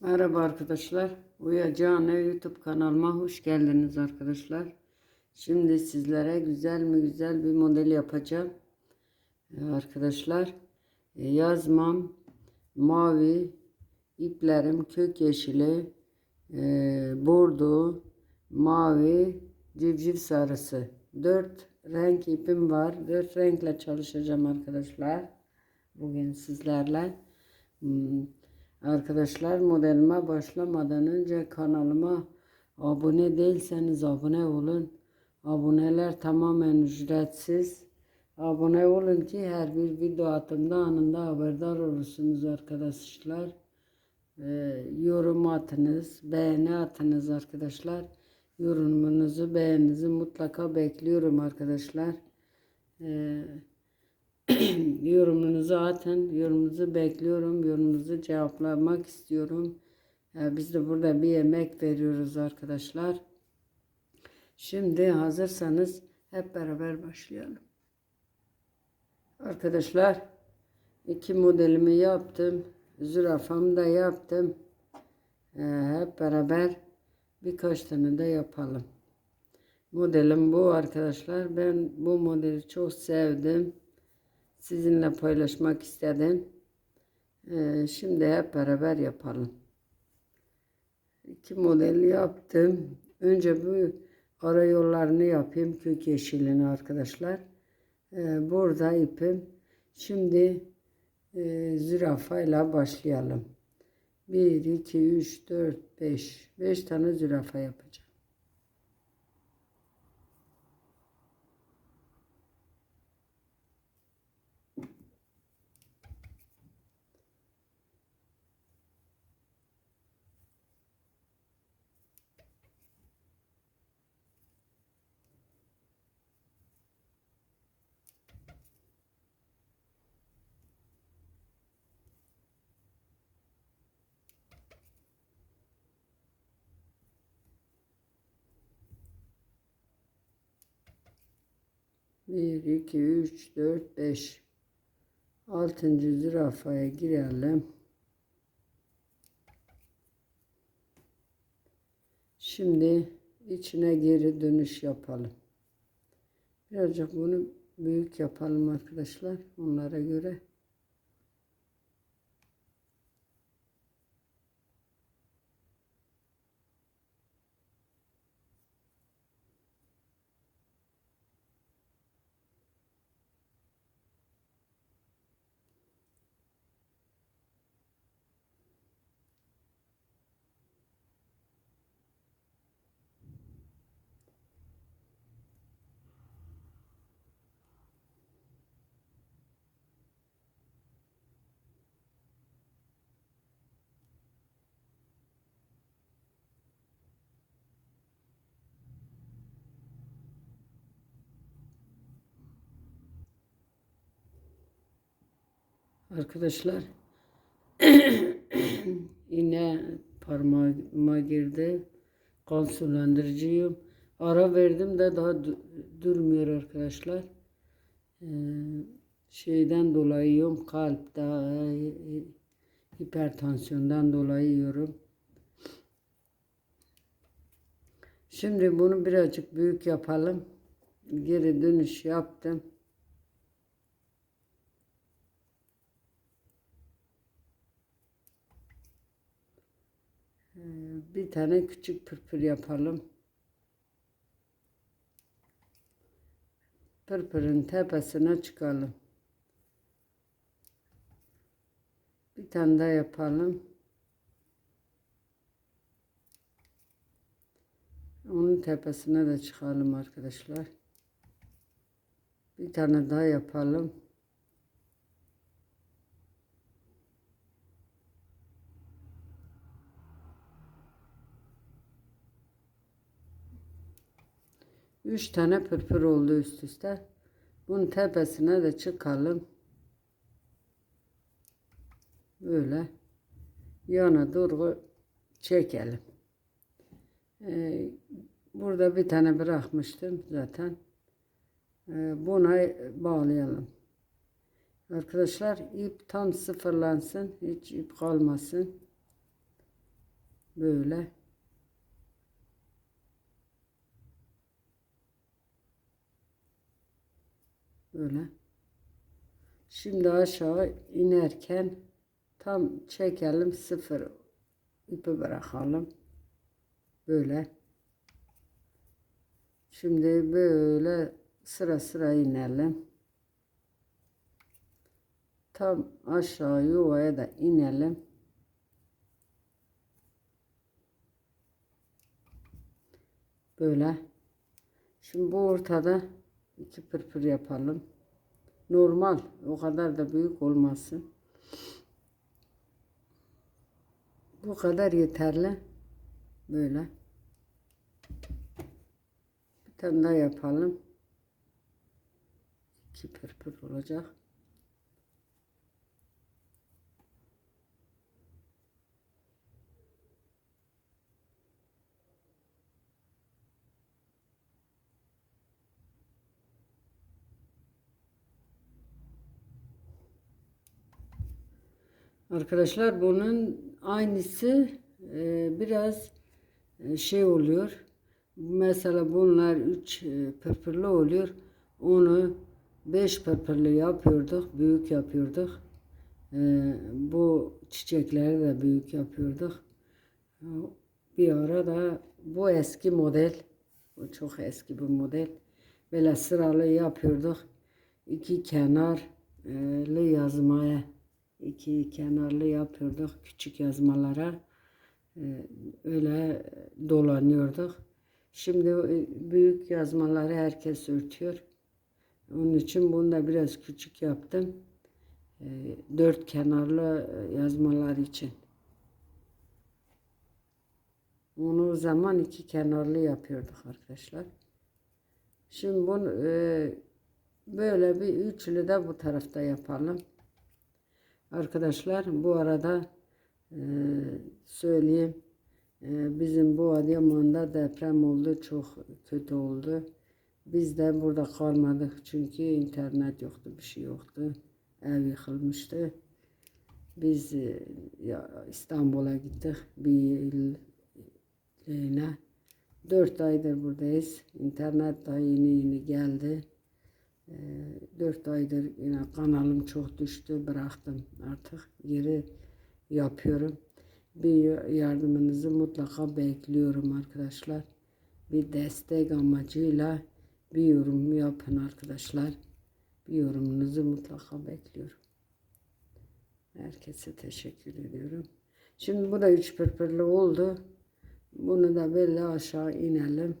Merhaba arkadaşlar. Uyacağına YouTube kanalıma hoş geldiniz arkadaşlar. Şimdi sizlere güzel mi güzel bir model yapacağım. Ee, Arkadaşlar e, yazmam mavi iplerim kök yeşili e, bordo mavi civciv sarısı. Dört renk ipim var. Dört renkle çalışacağım arkadaşlar. Bugün sizlerle. Hmm, Arkadaşlar modelime başlamadan önce kanalıma abone değilseniz abone olun. Aboneler tamamen ücretsiz. Abone olun ki her bir video attığımda anında haberdar olursunuz arkadaşlar. Ee, yorum atınız, beğeni atınız arkadaşlar. Yorumunuzu, beğeninizi mutlaka bekliyorum arkadaşlar. Ee, yorumunuzu atın. Yorumunuzu bekliyorum. Yorumunuzu cevaplamak istiyorum. Ee, Biz de burada bir emek veriyoruz arkadaşlar. Şimdi hazırsanız hep beraber başlayalım. Arkadaşlar iki modelimi yaptım. Zürafamı da yaptım. Ee, Hep beraber birkaç tane de yapalım. Modelim bu arkadaşlar. Ben bu modeli çok sevdim sizinle paylaşmak istedim. Ee, şimdi hep beraber yapalım. İki model yaptım. Önce bu ara yollarını yapayım. Kök yeşilini arkadaşlar. Ee, burada ipim. Şimdi e, zürafayla başlayalım. 1, 2, 3, 4, 5. 5 tane zürafa yapacağım. Bir, iki, üç, dört, beş. Altıncı zürafaya girelim. Şimdi içine geri dönüş yapalım. Birazcık bunu büyük yapalım arkadaşlar. Onlara göre. Arkadaşlar yine parmağıma girdi. Kan sulandırıcıyım. Ara verdim de daha du- durmuyor arkadaşlar. Ee, şeyden dolayı yiyorum. Kalp daha e, hipertansiyondan dolayı yiyorum. Şimdi bunu birazcık büyük yapalım. Geri dönüş yaptım. Bir tane küçük pırpır yapalım. Pırpırın tepesine çıkalım. Bir tane daha yapalım. Onun tepesine de çıkalım arkadaşlar. Bir tane daha yapalım. Üç tane pırpır oldu üst üste. Bunun tepesine de çıkalım. Böyle yana doğru çekelim. Ee, burada bir tane bırakmıştım zaten. Ee, buna bağlayalım. Arkadaşlar ip tam sıfırlansın. Hiç ip kalmasın. Böyle. Böyle. Şimdi aşağı inerken tam çekelim sıfır ipi bırakalım. Böyle. Şimdi böyle sıra sıra inelim. Tam aşağı yuvaya da inelim. Böyle. Şimdi bu ortada iki pırpır yapalım. Normal. O kadar da büyük olmasın. Bu kadar yeterli. Böyle. Bir tane daha yapalım. İki pırpır olacak. Arkadaşlar bunun aynısı e, biraz e, şey oluyor. Mesela bunlar üç e, pırpırlı oluyor. Onu beş pırpırlı yapıyorduk. Büyük yapıyorduk. E, bu çiçekleri de büyük yapıyorduk. Bir ara da bu eski model. Bu çok eski bir model. Böyle sıralı yapıyorduk. İki kenarlı yazmaya iki kenarlı yapıyorduk küçük yazmalara Ee, öyle dolanıyorduk. Şimdi e, büyük yazmaları herkes örtüyor. Onun için bunu da biraz küçük yaptım. Ee, Dört kenarlı e, yazmalar için. Onu o zaman iki kenarlı yapıyorduk arkadaşlar. Şimdi bunu e, böyle bir üçlü de bu tarafta yapalım. Arkadaşlar bu arada e, söyleyeyim. E, bizim bu Adıyaman'da deprem oldu. Çok kötü oldu. Biz de burada kalmadık. Çünkü internet yoktu. Bir şey yoktu. Ev yıkılmıştı. Biz e, İstanbul'a gittik. Bir yıllığına. Dört aydır buradayız. İnternet daha yeni yeni geldi. Ee, Dört aydır yine kanalım çok düştü bıraktım artık geri yapıyorum. Bir yardımınızı mutlaka bekliyorum arkadaşlar. Bir destek amacıyla bir yorum yapın arkadaşlar. Bir yorumunuzu mutlaka bekliyorum. Herkese teşekkür ediyorum. Şimdi bu da üç pırpırlı oldu. Bunu da böyle aşağı inelim.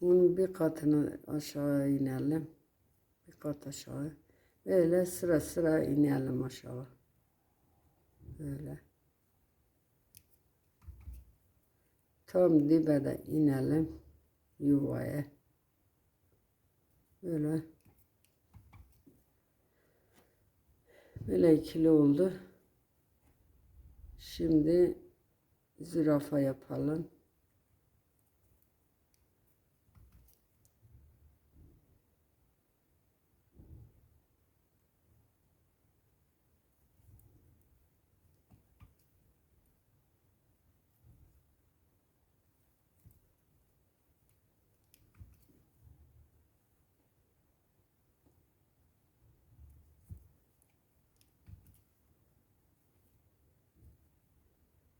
Bunun bir katını aşağı inelim. Bir kat aşağı. Böyle sıra sıra inelim aşağı. Böyle. Tam dibe de inelim yuvaya. Böyle. Böyle ikili oldu. Şimdi zürafa yapalım.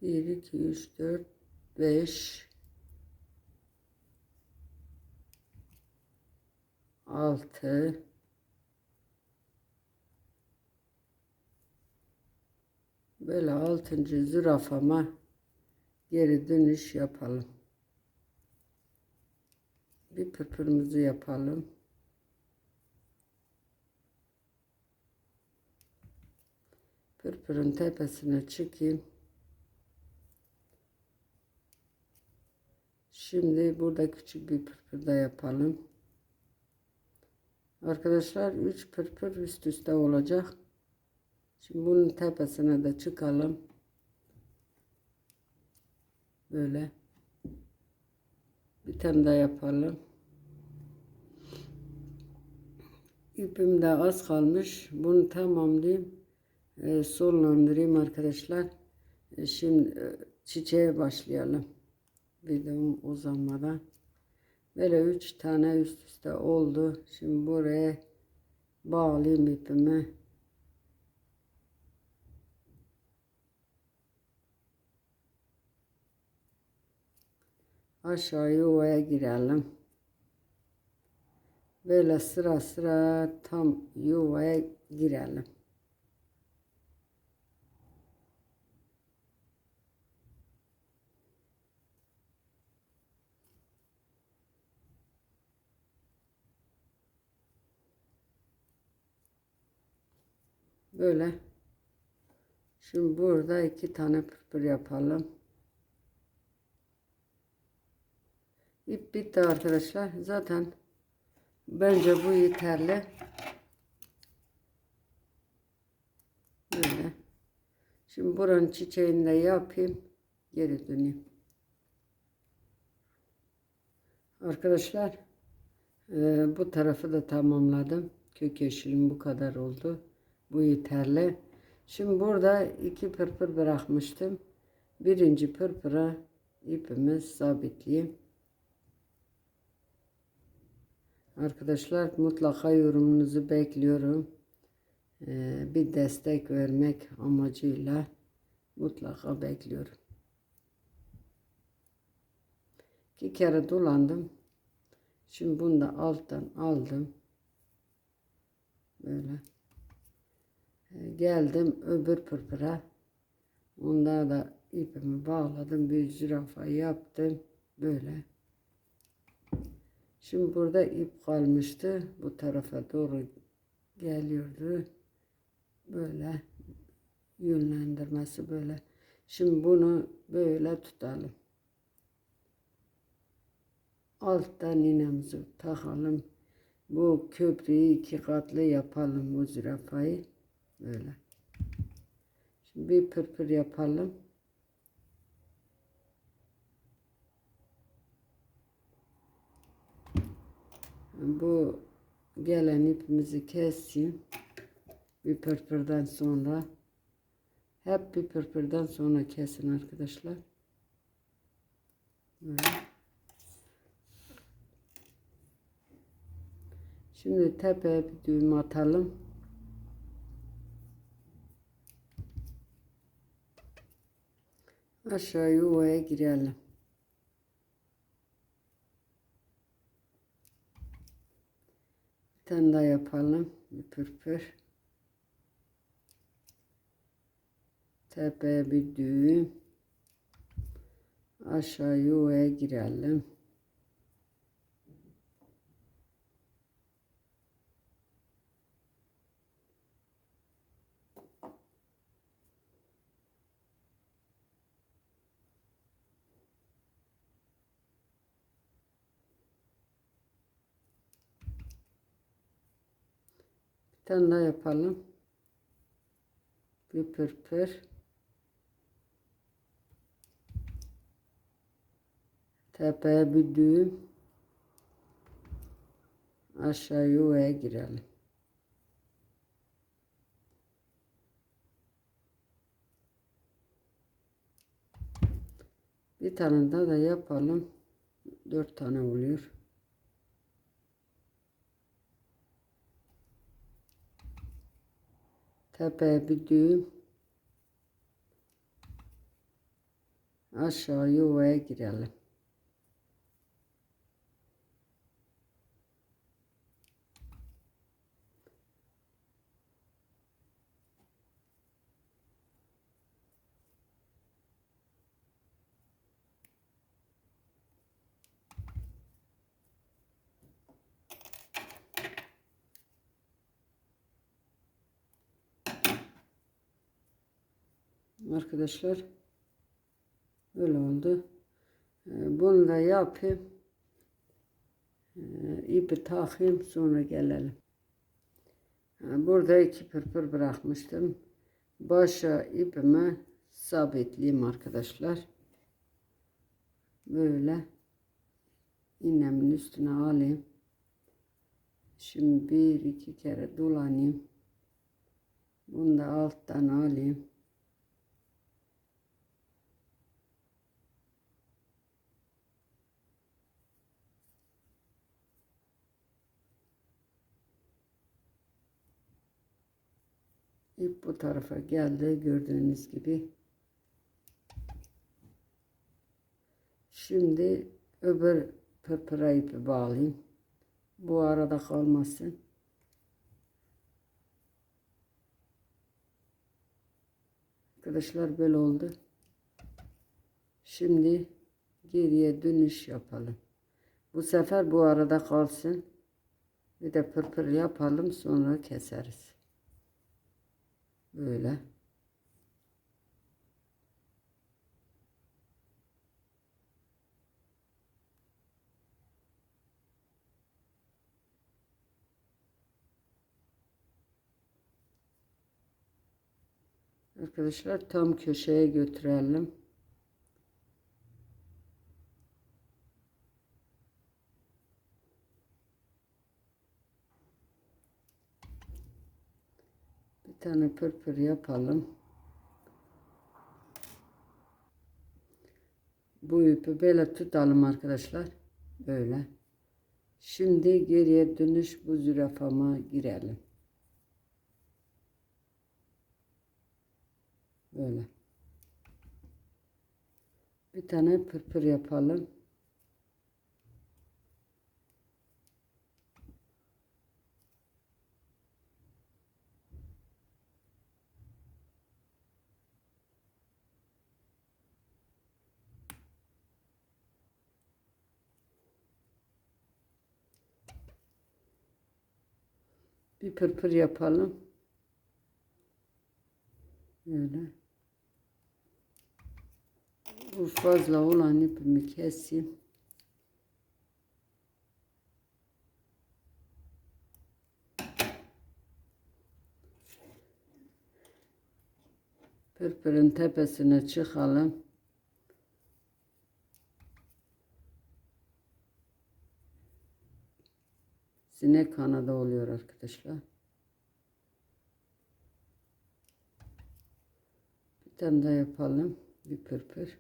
Bir, iki, üç, dört, beş, altı, böyle altıncı zürafama geri dönüş yapalım. Bir pırpırımızı yapalım. Pırpırın tepesine çıkayım. Şimdi burada küçük bir pırpır da yapalım. Arkadaşlar 3 pırpır üst üste olacak. Şimdi bunun tepesine de çıkalım. Böyle. Bir tane daha yapalım. ipim de az kalmış. Bunu tamamlayayım. E, sonlandırayım arkadaşlar. E, şimdi çiçeğe başlayalım. Videom uzanmadan. Böyle üç tane üst üste oldu. Şimdi buraya bağlayayım ipimi. Aşağı yuvaya girelim. Böyle sıra sıra tam yuvaya girelim. Böyle. Şimdi burada iki tane pırpır yapalım. İp bitti arkadaşlar. Zaten bence bu yeterli. Böyle. Şimdi buranın çiçeğini de yapayım. Geri döneyim. Arkadaşlar e, bu tarafı da tamamladım. Kök yeşilim bu kadar oldu. Bu yeterli. Şimdi burada iki pırpır bırakmıştım. Birinci pırpıra ipimi sabitleyeyim. Arkadaşlar mutlaka yorumunuzu bekliyorum. Ee, bir destek vermek amacıyla mutlaka bekliyorum. İki kere dolandım. Şimdi bunu da alttan aldım. Böyle. Geldim öbür pırpıra. Onda da ipimi bağladım. Bir zürafa yaptım. Böyle. Şimdi burada ip kalmıştı. Bu tarafa doğru geliyordu. Böyle yönlendirmesi böyle. Şimdi bunu böyle tutalım. Alttan iğnemizi takalım. Bu köprüyü iki katlı yapalım bu zürafayı. Böyle. Şimdi bir pırpır yapalım. Bu gelen ipimizi keseyim. Bir pırpırdan sonra. Hep bir pırpırdan sonra kesin arkadaşlar. Böyle. Şimdi tepeye bir düğüm atalım. Aşağı yuvaya girelim. Bir tane daha yapalım. Bir pırpır. Tepeye bir düğüm. Aşağı yuvaya girelim. Tane yapalım. Bir pırpır. Tepeye bir düğüm. Aşağı yuvaya girelim. Bir tane daha da yapalım. Dört tane oluyor. Tepeye bir düğüm. Aşağı yuvaya girelim. Arkadaşlar böyle oldu. Ee, Bunu da yapayım. Ee, ipi takayım sonra gelelim. Burada iki pırpır bırakmıştım. Başa ipimi sabitleyeyim arkadaşlar. Böyle iğnemin üstüne alayım. Şimdi bir iki kere dolanayım. Bunu da alttan alayım. İp bu tarafa geldi gördüğünüz gibi. Şimdi öbür pırpıra ipi bağlayayım. Bu arada kalmasın. Arkadaşlar böyle oldu. Şimdi geriye dönüş yapalım. Bu sefer bu arada kalsın. Bir de pırpır yapalım sonra keseriz. Böyle. Arkadaşlar tam köşeye götürelim. Bir tane pırpır yapalım. Bu ipi böyle tutalım arkadaşlar. Böyle. Şimdi geriye dönüş bu zürafama girelim. Böyle. Bir tane pırpır yapalım. Bir pırpır yapalım. Böyle. Bu fazla olan ipimi keseyim. Pırpırın tepesine çıkalım. Sinek kanadı oluyor arkadaşlar. Bir tane daha yapalım. Bir pırpır.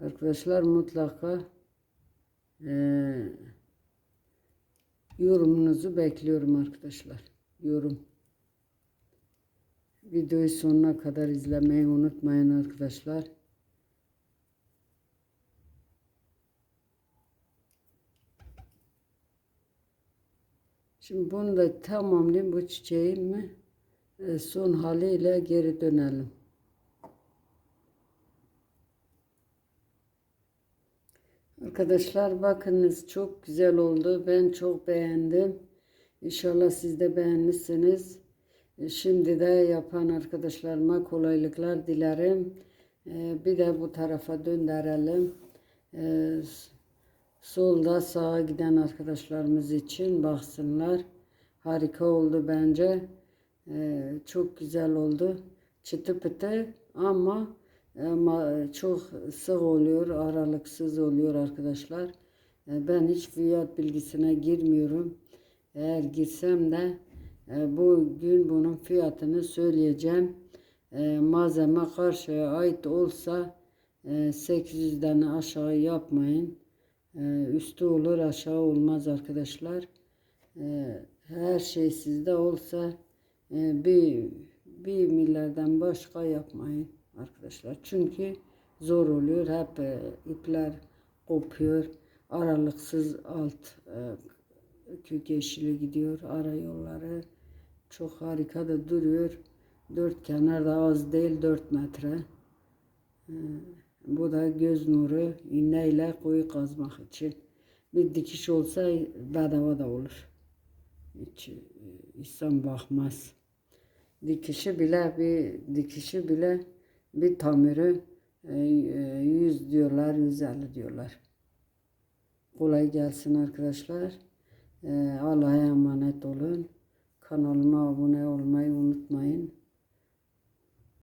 Arkadaşlar mutlaka eee, yorumunuzu bekliyorum arkadaşlar. Yorum. Videoyu sonuna kadar izlemeyi unutmayın arkadaşlar. Şimdi bunu da tamamlayayım bu çiçeğimi e, son haliyle geri dönelim. Arkadaşlar bakınız çok güzel oldu. Ben çok beğendim. İnşallah siz de beğenmişsiniz. E, Şimdi de yapan arkadaşlarıma kolaylıklar dilerim. E, Bir de bu tarafa döndürelim. E, Solda sağa giden arkadaşlarımız için baksınlar. Harika oldu bence. Ee, çok güzel oldu. Çıtı pıtı ama ama çok sık oluyor, aralıksız oluyor arkadaşlar. Ee, ben hiç fiyat bilgisine girmiyorum. Eğer girsem de e, bugün bunun fiyatını söyleyeceğim. E, malzeme karşıya ait olsa e, 800'den aşağı yapmayın. Ee, üstü olur aşağı olmaz arkadaşlar. Ee, her şey sizde olsa e, bir bir milyardan başka yapmayın arkadaşlar. Çünkü zor oluyor. Hep e, ipler kopuyor. Aralıksız alt e, kök yeşili gidiyor. Ara yolları çok harika da duruyor. Dört kenar da az değil dört metre. Ee, bu da göz nuru iğneyle kuyu kazmak için. Bir dikiş olsa bedava da olur. Hiç e, insan bakmaz. Dikişi bile bir dikişi bile bir tamiri e, e, 100 diyorlar 150 diyorlar. Kolay gelsin arkadaşlar. E, Allah'a emanet olun. Kanalıma abone olmayı unutmayın.